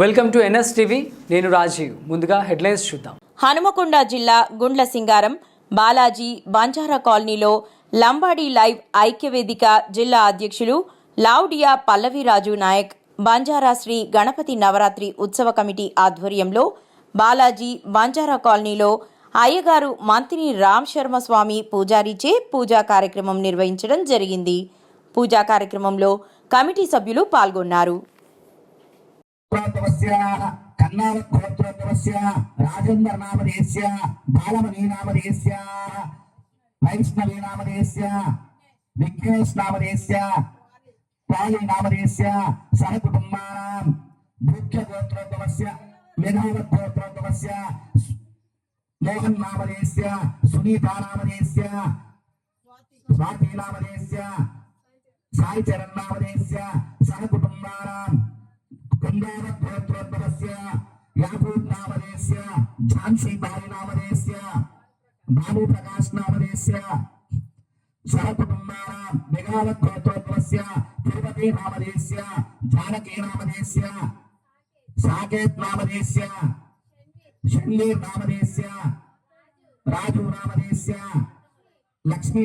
Welcome to NS TV. నేను రాజీవ్. ముందుగా headlines చూద్దాం. హనుమకొండ జిల్లా గుండ్ల సింగారం బాలాజీ బంజారా కాలనీలో లంబాడీ లైవ్ ఐక్యవేదిక జిల్లా అధ్యక్షులు లావుడియా పల్లవిరాజు నాయక్ బంజారా శ్రీ గణపతి నవరాత్రి ఉత్సవ కమిటీ ఆధ్వర్యంలో బాలాజీ బంజారా కాలనీలో అయ్యగారు మంత్రి రామ్ శర్మ స్వామి పూజారిచే పూజా కార్యక్రమం నిర్వహించడం జరిగింది. పూజా కార్యక్రమంలో కమిటీ సభ్యులు పాల్గొన్నారు. గోత్రోద్భవస్య కన్నావత్ రాజేంద్ర నామదేశ్య బాలమణి నామదేశ్య వైష్ణవి నామదేశ్య విఘ్నేష్ నామదేశ్య పాలి నామదేశ్య సహ కుటుంబానాం ముఖ్య గోత్రోద్భవస్య మేధావత్ గోత్రోద్భవస్య మోహన్ నామదేశ్య సునీతా నామదేశ్య స్వాతి నామదేశ్య సాయి చరణ్ నామదేశ్య సహ కుటుంబానాం గంగావత్ గోత్రోద్భవస్య యాకూబ్ ఝాన్సీ బాలి నామధేయస్య బాబు ప్రకాష్ నామధేయస్య సహకుటుంబానాం మెగావత్ తిరుపతి నామధేయస్య జానకీ నామధేయస్య సాకేత్ షణ్వీర్ రాజు లక్ష్మీ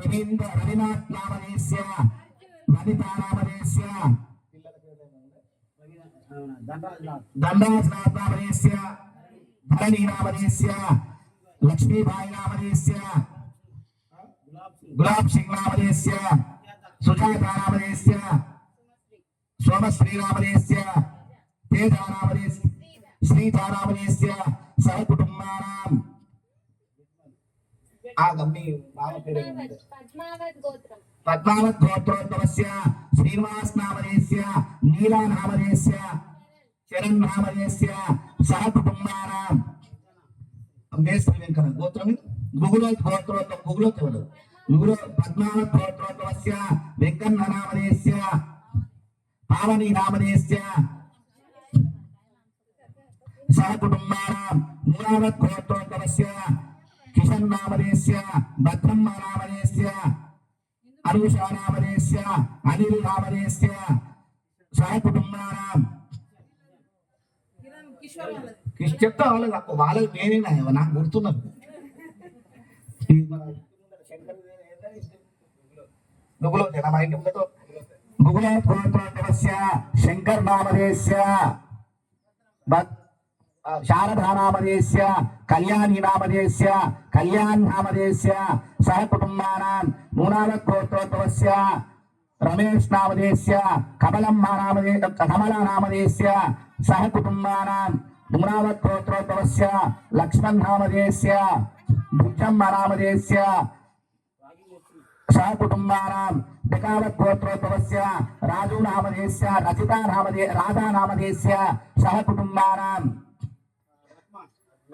రవినాథ్ నామధేయస్య లలితా నామధేయస్య దండాజ్ నాథ్ నామధేయస్య ధరణి నామధేయస్య లక్ష్మీబాయి నామధేయస్య గులాబ్ సింగ్ నామధేయస్య సుజాత నామధేయస్య సోమశ్రీ నామధేయస్య తేజ నామధేయస్య శ్రీజ నామధేయస్య సహకుటుంబానాం ఆ గమ్మి నామ పేరు? పద్మావత్ గోత్రం. పద్మావత్ గోత్రోద్భవస్య శ్రీనివాస్ నామధేయస్య నీలా నామధేయస్య చరణ్ నామధేయస్య సహ కుటుంబానాం. మేస్త్రి వెంకన్న గోత్రం గుగులో గోత్రోద్భవ గుగులో ఎవరు? గుగులో పద్మావత్ గోత్రోద్భవస్య వెంకన్న నామధేయస్య పావని నామధేయస్య సహ కుటుంబానాం. మూలావత్ గోత్రోద్భవస్య కిషన్ నామధేయస్య భద్రమ్మ నామదేశ్య అనుషా నామదేశ్య అనిల్ నామదేశ్య సహ చెప్తా వాళ్ళకి నాకు వాళ్ళకి నేనేనా నాకు గుర్తున్నారు శంకర్ నామదేశ్య ఆ, శారదా నామధేయస్య కళ్యాణి నామధేయస్య కళ్యాణ్ నామధేయస్య సహ కుటుంబానాం మూనావత్ రమేష్ నామధేయస్య కమలమ్మ నామధే కమల నామధేయస్య సహ కుటుంబానాం మూనావత్ లక్ష్మణ్ నామధేయస్య బుద్ధమ్మ నామధేయస్య సహ కుటుంబానాం డకావత్ రాజు నామధేయస్య రచితా నామదే రాధా నామధేయస్య సహ కుటుంబానాం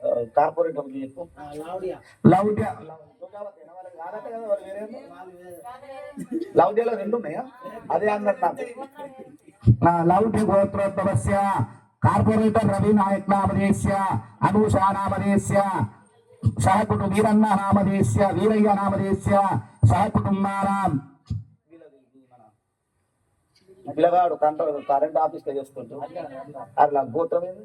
మన కార్పొరేటర్ చెప్పు. లౌడ్య. లౌడ్యలో రెండు ఉన్నాయా అదే అన్నట్టు నాకు. లౌడ్య గోత్రోద్భవస్య కార్పొరేటర్ రవి నాయక్ నామధేయస్య అనూషా నామధేయస్య సహ కుటుంబ వీరన్న నామధేయస్య వీరయ్య నామధేయస్య సహ కుటుంబానాం పిల్లగాడు కంట్రోల్ కరెంట్ ఆఫీస్లో చేసుకుంటూ. అట్లా గోత్రం ఏంది?